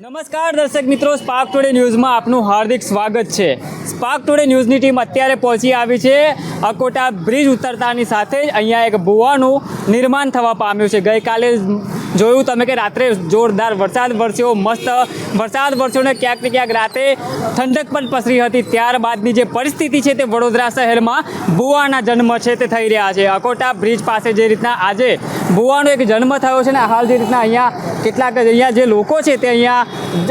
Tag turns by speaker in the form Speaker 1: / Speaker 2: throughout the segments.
Speaker 1: નમસ્કાર દર્શક મિત્રો સ્પાર્ક ટુડે ન્યૂઝમાં આપનું હાર્દિક સ્વાગત છે. સ્પાર્ક ટુડે ન્યૂઝની ટીમ અત્યારે પહોંચી આવી છે. અકોટા બ્રિજ ઉતરતાની સાથે જ અહીંયા એક ભુવાનું નિર્માણ થવા પામ્યું છે. ગઈકાલે જોયું તમે કે રાત્રે જોરદાર વરસાદ વરસ્યો, મસ્ત વરસાદ વરસ્યો ને ક્યાંક ને ક્યાંક રાતે ઠંડક પણ પસરી હતી. ત્યારબાદની જે પરિસ્થિતિ છે તે વડોદરા શહેરમાં ભુવાના જન્મ છે તે થઈ રહ્યા છે. અકોટા બ્રિજ પાસે જે રીતના આજે ભુવાનો એક જન્મ થયો છે ને હાલ જે રીતના અહીંયા કેટલાક અહીંયા જે લોકો છે તે અહીંયા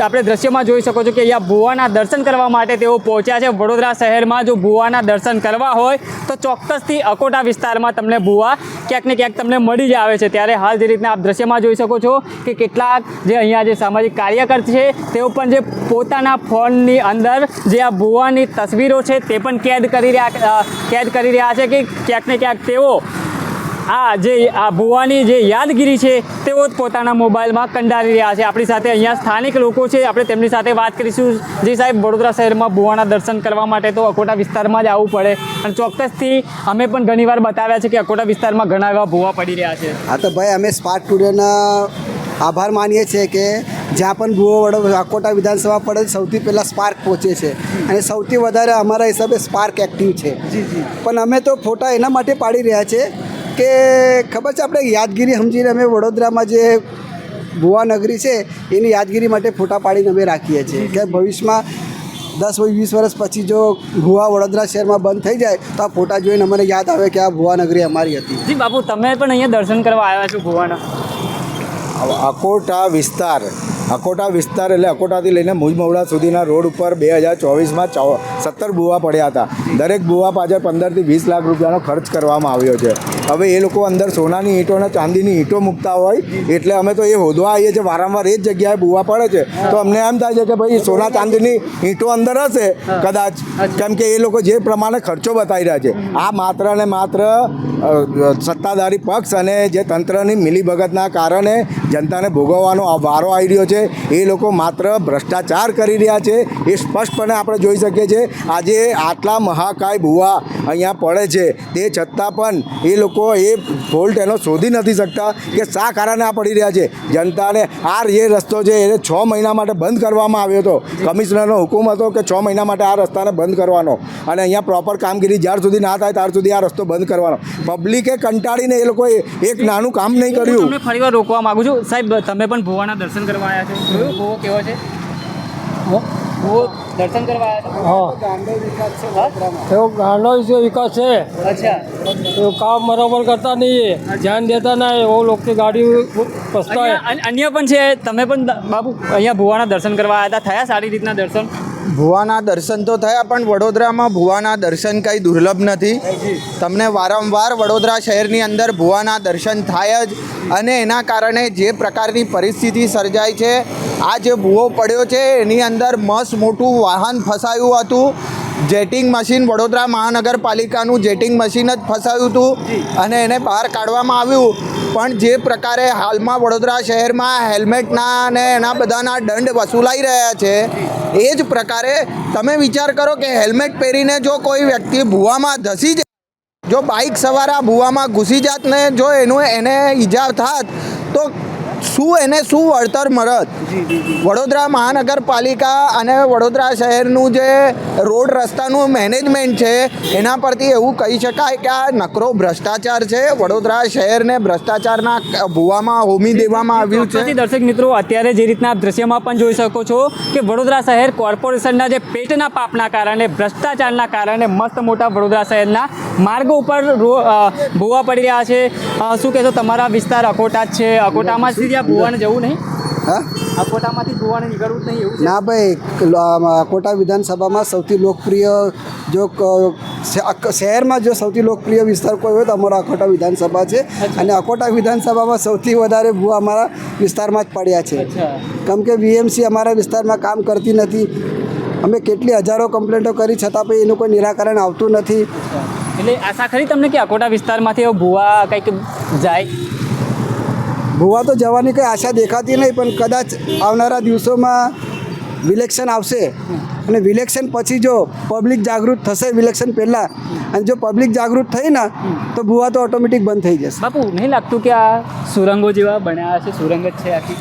Speaker 1: આપણે દ્રશ્યમાં જોઈ શકો છો કે અહીંયા ભુવાના દર્શન કરવા માટે તેઓ પહોંચ્યા છે. વડોદરા શહેરમાં જો ભુવાના દર્શન કરવા હોય, તો ચોક્કસથી અકોટા વિસ્તારમાં તમને ભુવા ક્યાંક ને ક્યાંક તમને મળી જ આવે છે. ત્યારે હાલ જે રીતના આપ દ્રશ્યમાં જોઈ શકો છો કે કેટલાક જે અહીંયા જે સામાજિક કાર્યકર છે, તેઓ પણ જે પોતાના ફોનની અંદર જે આ ભુવાની તસવીરો છે, તે પણ કેદ કરી રહ્યા કેદ કરી રહ્યા છે કે ક્યાંક ને ક્યાંક તેઓ આ જે આ ભુવાની જે યાદગીરી છે તેઓ જ પોતાના મોબાઈલમાં કંડારી રહ્યા છે. આપણી સાથે અહીંયા સ્થાનિક લોકો છે. આપણે તેમની સાથે વાત કરીશું. જી સાહેબ વડોદરા શહેરમાં ભુવાના દર્શન કરવા માટે તો અકોટા વિસ્તારમાં જ આવવું પડે. અને ચોક્કસથી અમે પણ ઘણીવાર બતાવ્યા છે કે અકોટા વિસ્તારમાં ઘણા એવા ભુવા પડી રહ્યા છે.
Speaker 2: હા તો ભાઈ અમે સ્પાર્ટ ટુડેના આભાર માનીએ છીએ કે જ્યાં પણ ભૂવો વડો અકોટા વિધાનસભા પડે સૌથી પહેલાં સ્પાર્ક પહોંચે છે. અને સૌથી વધારે અમારા હિસાબે સ્પાર્ક એક્ટિવ છે. પણ અમે તો ફોટા એના માટે પાડી રહ્યા છે કે ખબર છે આપણે યાદગીરી સમજીને અમે વડોદરામાં જે ભુવા નગરી છે એની યાદગીરી માટે ફોટા પાડીને અમે રાખીએ છીએ. કે ભવિષ્યમાં દસ વીસ વર્ષ પછી જો ભુવા વડોદરા શહેરમાં બંધ થઈ જાય તો આ ફોટા જોઈને અમને યાદ આવે કે આ ભુવા નગરી અમારી હતી.
Speaker 1: જી બાપુ તમે પણ અહીંયા દર્શન કરવા આવ્યા છો ભુવાના?
Speaker 3: અકોટા વિસ્તાર અકોટા વિસ્તાર એટલે અકોટાથી લઈને મુજમવડા સુધીના રોડ ઉપર બે હજાર ચોવીસમાં સત્તર બુવા પડ્યા હતા. દરેક બુવા પાછળ પંદરથી વીસ લાખ રૂપિયાનો ખર્ચ કરવામાં આવ્યો છે. હવે એ લોકો અંદર સોનાની ઈંટો અને ચાંદીની ઈંટો મૂકતા હોય એટલે અમે તો એ હોદવા આવીએ છીએ વારંવાર એ જ જગ્યાએ બુવા પડે છે. તો અમને એમ થાય છે કે ભાઈ સોના ચાંદીની ઈંટો અંદર હશે કદાચ. કેમ કે એ લોકો જે પ્રમાણે ખર્ચો બતાવી રહ્યા છે. આ માત્ર ને માત્ર સત્તાધારી પક્ષ અને જે તંત્રની મિલીભગતના કારણે જનતાને ભોગવવાનો આ વારો આવી રહ્યો છે. એ લોકો માત્ર ભ્રષ્ટાચાર કરી રહ્યા છે. એ સ્પષ્ટપણે આપણે જોઈ શકીએ છીએ. આજે આટલા મહાકાય ભૂવા અહીંયા પડે છે. તે છતાં પણ એ લોકો એ ફોલ્ટ એનો શોધી નથી શકતા કે શા કારણે આ પડી રહ્યા છે. જનતાને આ જે રસ્તો છે એને છ મહિના માટે બંધ કરવામાં આવ્યો હતો. કમિશનરનો હુકુમ હતો કે છ મહિના માટે આ રસ્તાને બંધ કરવાનો. અને અહીંયા પ્રોપર કામગીરી જ્યાર સુધી ના થાય ત્યાર સુધી આ રસ્તો બંધ કરવાનો. પબ્લિકે કંટાળીને એ લોકોએ એક નાનું કામ નહીં કર્યું.
Speaker 1: તમને ફરીવાર રોકવા માગું છું. સાહેબ તમે પણ ભુવાના દર્શન કરવા આવ્યા છો. ભુવો કેવો છે? દર્શન કરવા આવ્યા
Speaker 4: ગાંડો વિકાસ છે
Speaker 1: અચ્છા.
Speaker 4: એવું કામ બરાબર કરતા નહીં. ધ્યાન દેતા નહીં એવો લોકો ગાડી પસ્તાય.
Speaker 1: અન્ય પણ છે. તમે પણ બાપુ અહીંયા ભુવાના દર્શન કરવા આવ્યા હતા. થયા સારી રીતના દર્શન?
Speaker 5: ભુવાના દર્શન તો થયા, પણ વડોદરામાં ભુવાના દર્શન કંઈ દુર્લભ નથી. તમને વારંવાર વડોદરા શહેરની અંદર ભુવાના દર્શન થાય જ, અને એના કારણે જે પ્રકારની પરિસ્થિતિ સર્જાય છે, આ જે ભૂવો પડ્યો છે, એની અંદર મસ્ત મોટું વાહન ફસાયું હતું. જેટિંગ મશીન વડોદરા મહાનગરપાલિકાનું જેટિંગ મશીન જ ફસાયું હતું, અને એને બહાર કાઢવામાં આવ્યું. પણ જે પ્રકારે હાલમાં વડોદરા શહેરમાં હેલ્મેટના અને એના બધાના દંડ વસૂલાઈ રહ્યા છે, એ જ પ્રકારે તમે વિચાર કરો કે હેલ્મેટ પહેરીને જો કોઈ વ્યક્તિ ભૂવામાં ધસી જાય, જો બાઇક સવાર આ ભૂવામાં ઘૂસી જાત ને જો એનું એને ઈજા થાત, તો શું એને શું વળતર મળત? વડોદરા મહાનગરપાલિકા અને વડોદરા શહેરનું જે રોડ રસ્તાનું મેનેજમેન્ટ છે એના પરથી એવું કહી શકાય કે આ નકરો ભ્રષ્ટાચાર છે. વડોદરા શહેરને ભ્રષ્ટાચારના ભૂવામાં હોમી દેવામાં આવ્યું છે.
Speaker 1: દર્શક મિત્રો અત્યારે જે રીતના દ્રશ્યમાં પણ જોઈ શકો છો કે વડોદરા શહેર કોર્પોરેશનના જે પેટના પાપના કારણે ભ્રષ્ટાચારના કારણે મસ્ત મોટા વડોદરા શહેરના માર્ગો ઉપર ભૂવા પડી રહ્યા છે. શું કહેશો? તમારા વિસ્તાર અકોટા જ છે. ભૂવાને જવું નહીં.
Speaker 2: હા?
Speaker 1: અકોટામાંથી ભૂવાને નીકળવું જ નહીં એવું
Speaker 2: ના ભાઈ કોટા વિધાનસભામાં સૌથી લોકપ્રિય જો શહેરમાં જો સૌથી લોકપ્રિય વિસ્તાર કોઈ હોય તો અમારો અકોટા વિધાનસભા છે. અને અકોટા વિધાનસભામાં સૌથી વધારે ભૂ અમારા વિસ્તારમાં જ પડ્યા છે. કેમ કે વીએમસી અમારા વિસ્તારમાં કામ કરતી નથી. અમે કેટલી હજારો કમ્પ્લેન્ટો કરી છતાં પણ એનું કોઈ નિરાકરણ આવતું નથી.
Speaker 1: એટલે આશા ખરી તમને કે અકોટા વિસ્તારમાંથી ભૂવા કંઈક જાય?
Speaker 2: ભૂવા તો જવાની કંઈ આશા દેખાતી નહીં, પણ કદાચ આવનારા દિવસોમાં વિલેક્શન આવશે. અને વિલેક્શન પછી જો પબ્લિક જાગૃત થશે વિલેક્શન પહેલાં, અને જો પબ્લિક જાગૃત થઈ ને, તો ભૂવા તો ઓટોમેટિક બંધ થઈ જશે.
Speaker 1: બાપુ, નહીં લાગતું કે આ સુરંગો જેવા બન્યા છે? સુરંગ જ છે આખી?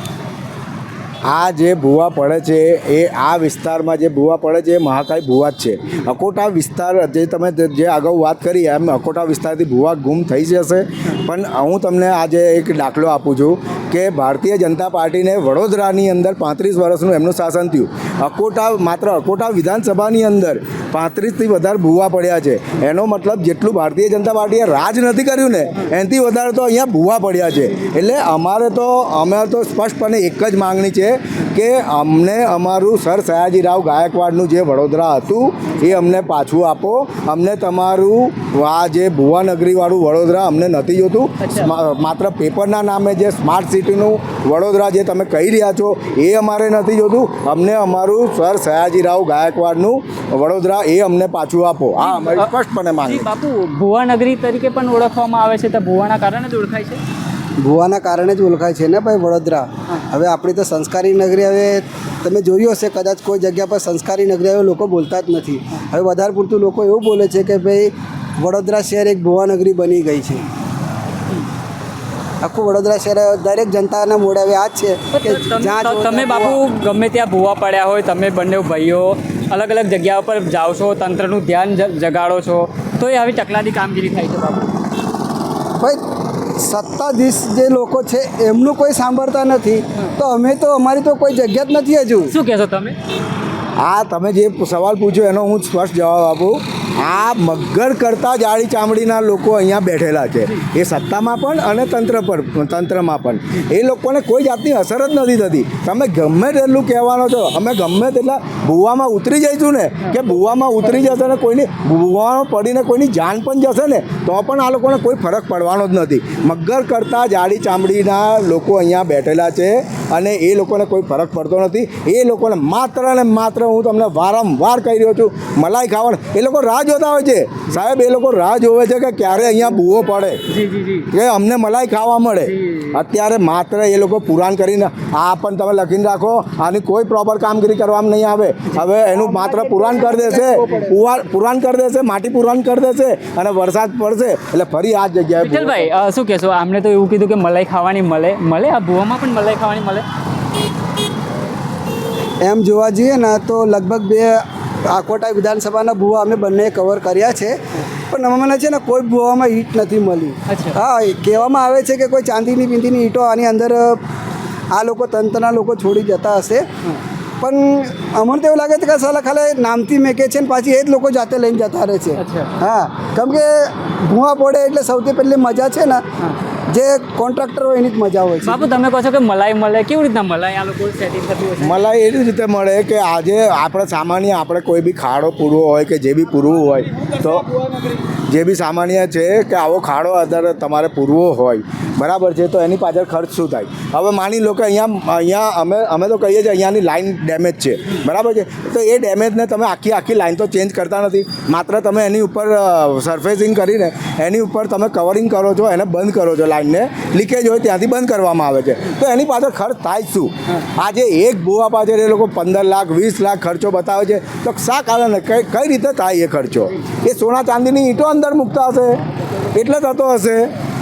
Speaker 3: આ જે ભૂવા પડે છે, એ આ વિસ્તારમાં જે ભૂવા પડે છે, એ મહાકાય ભૂવા જ છે. અકોટા વિસ્તાર, જે તમે જે અગાઉ વાત કરી, એમ અકોટા વિસ્તારથી ભૂવા ગુમ થઈ જશે. પણ હું તમને આજે એક દાખલો આપું છું કે ભારતીય જનતા પાર્ટીને વડોદરાની અંદર પાંત્રીસ વર્ષનું એમનું શાસન થયું. અકોટા માત્ર અકોટા વિધાનસભાની અંદર પાંત્રીસથી વધારે ભૂવા પડ્યા છે. એનો મતલબ જેટલું ભારતીય જનતા પાર્ટીએ રાજ નથી કર્યું ને, એનાથી વધારે તો અહીંયા ભૂવા પડ્યા છે. એટલે અમારે તો અમે તો સ્પષ્ટપણે એક જ માંગણી છે કે અમને અમારું સર સયાજીરાવ ગાયકવાડનું જે વડોદરા હતું એ અમને પાછું આપો. અમને તમારું આ જે ભુવાનગરીવાળું વડોદરા અમને નથી જોતું. માત્ર પેપરના નામે જે સ્માર્ટ સિટીનું વડોદરા જે તમે કહી રહ્યા છો એ અમારે નથી જોતું. અમને અમારું સર સયાજીરાવ ગાયકવાડનું વડોદરા એ અમને પાછું આપો. આ અમારી સ્પષ્ટપણે
Speaker 1: જી બાપુ ભુવાનગરી તરીકે પણ ઓળખવામાં આવે છે તો ભુવાના કારણે જ ઓળખાય છે?
Speaker 2: ભુવાના કારણે જ ઓળખાય છે ને ભાઈ વડોદરા? હવે આપણી તો સંસ્કારી નગરી હવે તમે જોયું હશે કદાચ કોઈ જગ્યા પર સંસ્કારી નગરી હવે લોકો બોલતા જ નથી. હવે વધારે પૂરતું લોકો એવું બોલે છે કે ભાઈ વડોદરા શહેર એક ભુવા નગરી બની ગઈ છે. આખું વડોદરા શહેર દરેક જનતાના મોઢે હવે આ જ છે કે જ્યાં
Speaker 1: તમે બાપુ ગમે ત્યાં ભૂવા પડ્યા હોય તમે બંને ભાઈઓ અલગ અલગ જગ્યા પર જાઓ છો તંત્રનું ધ્યાન જગાડો છો તો એ હવે ચકલાની કામગીરી થાય છે બાપુ.
Speaker 2: ભાઈ સત્તાધીશ જે લોકો છે એમનું કોઈ સાંભળતા નથી. તો અમે તો અમારી તો કોઈ જગ્યા જ નથી હજુ.
Speaker 1: શું કહેશો તમે?
Speaker 3: હા તમે જે સવાલ પૂછ્યો એનો હું સ્પષ્ટ જવાબ આપું. આ મગર કરતા જાડી ચામડીના લોકો અહીંયા બેઠેલા છે. એ સત્તામાં પણ અને તંત્ર પર તંત્રમાં પણ. એ લોકોને કોઈ જાતની અસર જ નથી થતી. તમે ગમે તેટલું કહેવાનો છો, અમે ગમે તેટલા ભૂવામાં ઉતરી જઈશું ને, કે ભૂવામાં ઉતરી જશે ને કોઈની ભૂવામાં પડીને કોઈની જાન પણ જશે ને, તો પણ આ લોકોને કોઈ ફરક પડવાનો જ નથી. મગર કરતા જાડી ચામડીના લોકો અહીંયા બેઠેલા છે અને એ લોકોને કોઈ ફરક પડતો નથી. એ લોકોને માત્ર ને માત્ર હું તમને વારંવાર કહી રહ્યો છું, મલાઈ ખાવાનું. એ લોકો રાહ જોતા હોય છે. સાહેબ એ લોકો રાહ જોવે છે કે ક્યારે અહીંયા બૂવો પડે.
Speaker 1: જી જી જી.
Speaker 3: કે અમને મલાઈ ખાવા મળે. અત્યારે માત્ર એ લોકો પુરાણ કરીને આ પણ તમે લખીને રાખો આની કોઈ પ્રોપર કામગીરી કરવામાં નહીં આવે. હવે એનું માત્ર પુરાણ કરી દેશે પુરાણ કરી દેશે માટી પુરાણ કરી દેશે અને વરસાદ પડશે. એટલે ફરી આ જગ્યાએ ભૂવો
Speaker 1: વિઠ્ઠલભાઈ શું કહેશો? આમને તો એવું કીધું કે મલાઈ ખાવાની મળે. મળે આ ભૂવામાં પણ મલાઈ ખાવાની મળે?
Speaker 2: એમ જોવા જઈએ ને તો લગભગ બે આકોટા વિધાનસભાના ભૂવા અમે બંને કવર કર્યા છે. પણ અમને છે ને કોઈ ભૂવામાં ઈંટ નથી મળી. હા એ કહેવામાં આવે છે કે કોઈ ચાંદીની બિંદીની ઈંટો આની અંદર આ લોકો તંત્રના લોકો છોડી જતા હશે. પણ અમને તો એવું લાગે છે કે સાલા ખાલી નામથી મેકે છે ને પાછી એ જ લોકો જાતે લઈને જતા રહે છે. હા કેમ કે ભૂવા પડે એટલે સૌથી પહેલી મજા છે ને. જે કોન્ટ્રાક્ટર હોય એની જ મજા હોય છે.
Speaker 1: બાપુ તમે કહો છો કે મલાઈ મળે કેવી રીતના મલાઈ આ લોકો સેટિંગ થતી હોય
Speaker 3: મલાઈ એવી રીતે મળે કે આજે આપણે સામાન્ય આપણે કોઈ બી ખાડો પૂરવો હોય કે જે બી પૂરવું હોય તો જે બી સામાન્ય છે કે આવો ખાડો અત્યારે તમારે પૂરવો હોય બરાબર છે તો એની પાછળ ખર્ચ શું થાય? હવે માની લો કે અહીંયા અહીંયા અમે અમે તો કહીએ છીએ અહીંયાની લાઈન ડેમેજ છે બરાબર છે? તો એ ડેમેજને તમે આખી આખી લાઈન તો ચેન્જ કરતા નથી. માત્ર તમે એની ઉપર સરફેસિંગ કરીને એની ઉપર તમે કવરિંગ કરો છો એને બંધ કરો છો લાઈનને લીકેજ હોય ત્યાંથી બંધ કરવામાં આવે છે. તો એની પાછળ ખર્ચ થાય શું? આજે એક ભૂવા પાછળ એ લોકો પંદર લાખ, વીસ લાખ ખર્ચો બતાવે છે. તો શા કારણે? કઈ રીતે થાય એ ખર્ચો? એ સોના ચાંદીની ઈંટો અંદર મૂકતા હશે? એટલે થતો હશે?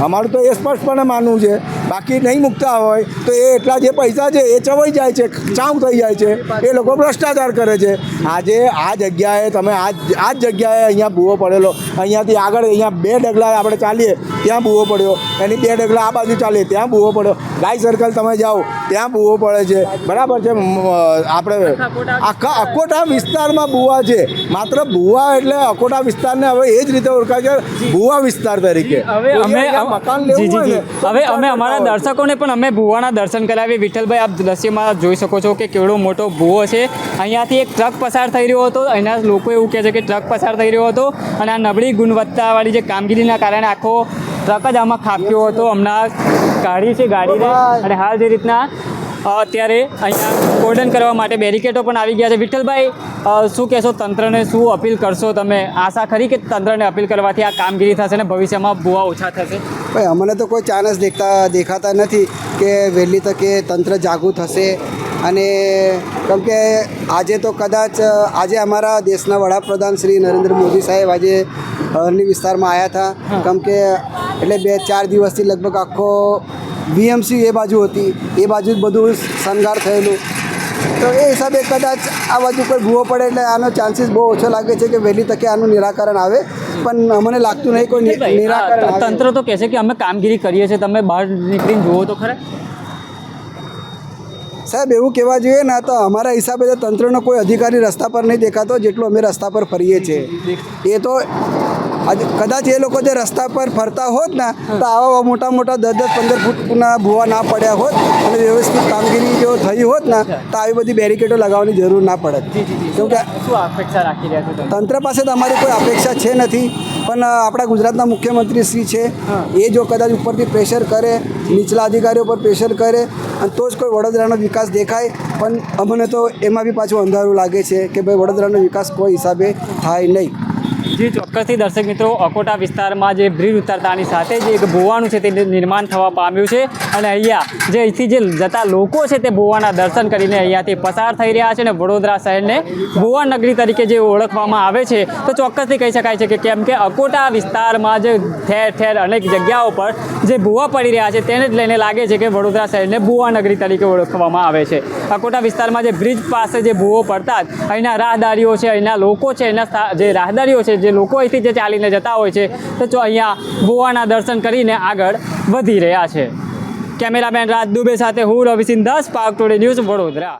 Speaker 3: અમારું તો એ સ્પષ્ટપણે માનવું છે. બાકી નહીં મૂકતા હોય તો એ એટલા જે પૈસા છે એ ચવાઈ જાય છે ચાઉ થઈ જાય છે. એ લોકો ભ્રષ્ટાચાર કરે છે. આજે આ જગ્યાએ તમે આ જ- આ જ જગ્યાએ અહીંયા ભૂવો પડેલો. અહીંયાથી આગળ અહીંયા બે ડગલા આપણે ચાલીએ ત્યાં ભૂવો પડ્યો. એની બે ડગલા આ બાજુ ચાલીએ ત્યાં ભૂવો પડ્યો. ગાય સર્કલ તમે જાઓ ત્યાં ભૂવો પડે છે. બરાબર છે? આપણે આખા અકોટા વિસ્તારમાં ભૂવા છે. માત્ર ભૂવા એટલે અકોટા વિસ્તારને હવે એ જ રીતે ઓળખાય છે ભૂવા વિસ્તાર તરીકે.
Speaker 1: હવે અમે
Speaker 3: મકાન લેવું
Speaker 1: હવે અમે અમારા
Speaker 3: હોય.
Speaker 1: દર્શકોને પણ અમે ભુવાના દર્શન કરાવીએ. વિઠ્ઠલભાઈ આપ દ્રશ્યમાં જોઈ શકો છો કે કેવડો મોટો ભૂવો છે. અહીંયાથી એક ટ્રક પસાર થઈ રહ્યો હતો. અહીંના લોકો એવું કહે છે કે ટ્રક પસાર થઈ રહ્યો હતો અને આ નબળી ગુણવત્તાવાળી જે કામગીરીના કારણે આખો ટ્રક જ આમાં ખાપ્યો હતો. હમણાં કાઢી છે ગાડીને. અને હાલ જે રીતના અત્યારે અહીંયા કોર્ડન કરવા માટે બેરિકેડો પણ આવી ગયા છે. વિઠ્ઠલભાઈ શું કહેશો તંત્રને શું અપીલ કરશો તમે? આશા ખરી કે તંત્રને અપીલ કરવાથી આ કામગીરી થશે ને ભવિષ્યમાં ભૂવા ઓછા થશે?
Speaker 2: ભાઈ અમને તો કોઈ ચાન્સ દેખતા દેખાતા નથી કે વહેલી તકે તંત્ર જાગૃત થશે. અને કેમ કે આજે તો કદાચ આજે અમારા દેશના વડાપ્રધાન શ્રી નરેન્દ્ર મોદી સાહેબ આજે અરણી વિસ્તારમાં આવ્યા હતા. કેમ કે એટલે બે ચાર દિવસથી લગભગ આખો બીએમસી એ બાજુ હતી. એ બાજુ જ બધું શણગાર થયેલું. તો એ હિસાબે કદાચ આ બાજુ કોઈ ભૂવો પડે એટલે આનો ચાન્સીસ બહુ ઓછો લાગે છે કે વહેલી તકે આનું નિરાકરણ આવે. પણ અમને લાગતું નહીં કોઈ નિરાકરણ
Speaker 1: તંત્ર તો કહે છે કે અમે કામગીરી કરીએ છીએ તમે બહાર નીકળીને જુઓ તો ખરા.
Speaker 2: સાહેબ એવું કહેવા જોઈએ ને તો અમારા હિસાબે તંત્રનો કોઈ અધિકારી રસ્તા પર નહીં દેખાતો જેટલું અમે રસ્તા પર ફરીએ છીએ. એ તો કદાચ એ લોકો જે રસ્તા પર ફરતા હોત ને તો આવા મોટા મોટા દસ દસ પંદર ફૂટના ભૂવા ના પડ્યા હોત અને વ્યવસ્થિત કામગીરી જો થઈ હોત ને તો આવી બધી બેરિકેડો લગાવવાની જરૂર ના પડત. કેમ કે
Speaker 1: શું અપેક્ષા રાખી રહ્યા છો તમે?
Speaker 2: તંત્ર પાસે તો અમારી કોઈ અપેક્ષા છે નથી પણ આપણા ગુજરાતના મુખ્યમંત્રી શ્રી છે. એ જો કદાચ ઉપરથી પ્રેશર કરે નીચલા અધિકારીઓ પર પ્રેશર કરે અને તો જ કોઈ વડોદરાનો વિકાસ દેખાય પણ અમને તો એમાં બી પાછું અંધારું લાગે છે કે ભાઈ વડોદરાનો વિકાસ કોઈ હિસાબે થાય નહીં.
Speaker 1: જી ચોક્કસથી દર્શક મિત્રો, અકોટા વિસ્તારમાં જે બ્રિજ ઉતરતાની સાથે જે એક ભુવાનું છે તે નિર્માણ થવા પામ્યું છે અને અહીંયા જે અહીંથી જે જતા લોકો છે તે ભુવાના દર્શન કરીને અહીંયાથી પસાર થઈ રહ્યા છે અને વડોદરા શહેરને ભુવા નગરી તરીકે જે ઓળખવામાં આવે છે, તો ચોક્કસથી કહી શકાય છે કે કેમ કે અકોટા વિસ્તારમાં જે ઠેર ઠેર અનેક જગ્યાઓ પર જે ભુવા પડી રહ્યા છે તેને જ લઈને લાગે છે કે વડોદરા શહેરને ભુવા નગરી તરીકે ઓળખવામાં આવે છે. અકોટા વિસ્તારમાં જે બ્રિજ પાસે જે ભુવો પડતા જ અહીંના રાહદારીઓ છે, અહીંના લોકો છે, અહીંના જે રાહદારીઓ છે, જે લોકો અહીંથી જે ચાલીને જતા હોય છે, તો જો અહીંયા ગોવાના દર્શન કરીને આગળ વધી રહ્યા છે. કેમેરામેન રાજ દુબે સાથે હું રવિસિંહ દસ પાક ટુડે ન્યૂઝ વડોદરા.